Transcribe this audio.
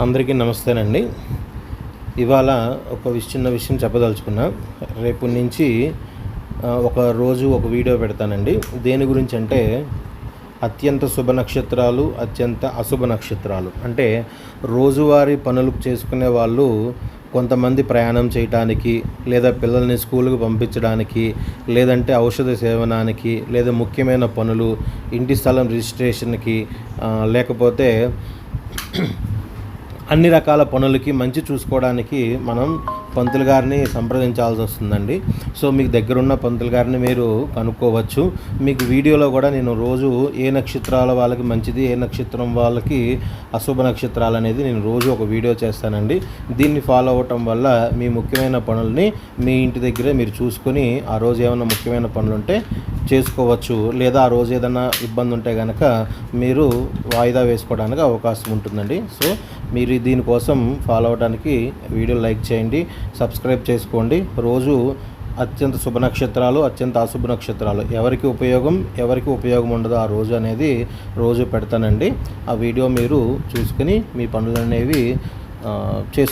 అందరికీ నమస్తేనండి. ఇవాళ ఒక చిన్న విషయం చెప్పదలుచుకున్నా. రేపు నుంచి ఒక రోజు ఒక వీడియో పెడతానండి. దేని గురించి అంటే అత్యంత శుభ నక్షత్రాలు అత్యంత అశుభ నక్షత్రాలు. అంటే రోజువారీ పనులు చేసుకునే వాళ్ళు కొంతమంది ప్రయాణం చేయటానికి లేదా పిల్లల్ని స్కూల్కి పంపించడానికి లేదంటే ఔషధ సేవనానికి లేదా ముఖ్యమైన పనులు ఇంటి స్థలం రిజిస్ట్రేషన్కి లేకపోతే అన్ని రకాల పనులకి మంచి చూసుకోవడానికి మనం పంతులు గారిని సంప్రదించాల్సి వస్తుందండి. సో మీకు దగ్గరున్న పంతులు గారిని మీరు కనుక్కోవచ్చు. మీకు వీడియోలో కూడా నేను రోజు ఏ నక్షత్రాల వాళ్ళకి మంచిది ఏ నక్షత్రం వాళ్ళకి అశుభ నక్షత్రాలు అనేది నేను రోజు ఒక వీడియో చేస్తానండి. దీన్ని ఫాలో అవ్వటం వల్ల మీ ముఖ్యమైన పనుల్ని మీ ఇంటి దగ్గరే మీరు చూసుకొని ఆ రోజు ఏమైనా ముఖ్యమైన పనులు ఉంటే చేసుకోవచ్చు లేదా ఆ రోజు ఏదైనా ఇబ్బంది ఉంటే కనుక మీరు వాయిదా వేసుకోవడానికి అవకాశం ఉంటుందండి. సో మీరు దీనికోసం ఫాలో అవడానికి వీడియో లైక్ చేయండి సబ్స్క్రైబ్ చేసుకోండి. రోజు అత్యంత శుభ నక్షత్రాలు అత్యంత అశుభ నక్షత్రాలు. ఎవరికి ఉపయోగం ఎవరికి ఉపయోగం ఉండదు ఆ రోజు అనేది రోజు పెడతానండి. ఆ వీడియో మీరు చూసుకుని మీ పనులు అనేవి చేసుకో